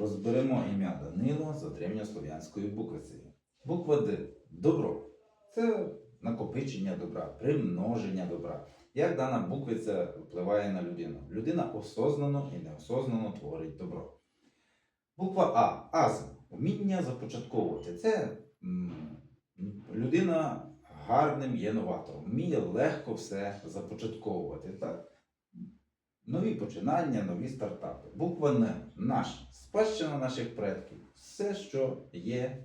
Розберемо ім'я Данило з отримання слов'янською буквицею. Буква Д добро. Це накопичення добра, примноження добра. Як дана буквиця впливає на людину? Людина осознано і неосознано творить добро. Буква А азм. Вміння започатковувати. Це м, людина гарним є новатором, вміє легко все започатковувати. Так? Нові починання, нові стартапи. Буква Н наш, спадщина наших предків. Все, що є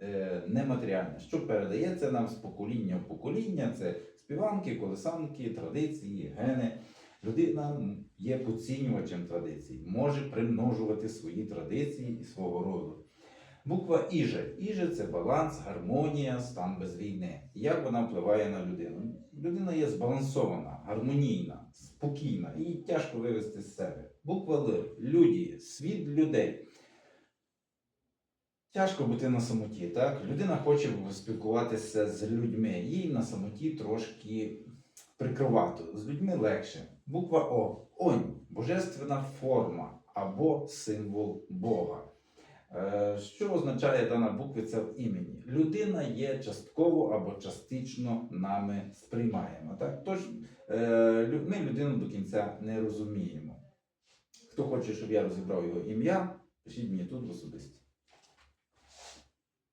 е, нематеріальне, що передається нам з покоління в покоління, це співанки, колесанки, традиції, гени. Людина є поцінювачем традицій, може примножувати свої традиції і свого роду. Буква Іже. Іже це баланс, гармонія, стан без війни. Як вона впливає на людину? Людина є збалансована, гармонійна, спокійна, її тяжко вивести з себе. Буква Л. Люді, світ людей. Тяжко бути на самоті, так? Людина хоче спілкуватися з людьми. Їй на самоті трошки прикривато. З людьми легше. Буква О. Онь. Божественна форма або символ Бога. Е, Що означає дана буквиця в імені? Людина є частково або частично нами сприймаємо. Так? Тож е, ми людину до кінця не розуміємо. Хто хоче, щоб я розібрав його ім'я, пишіть мені тут в особисті.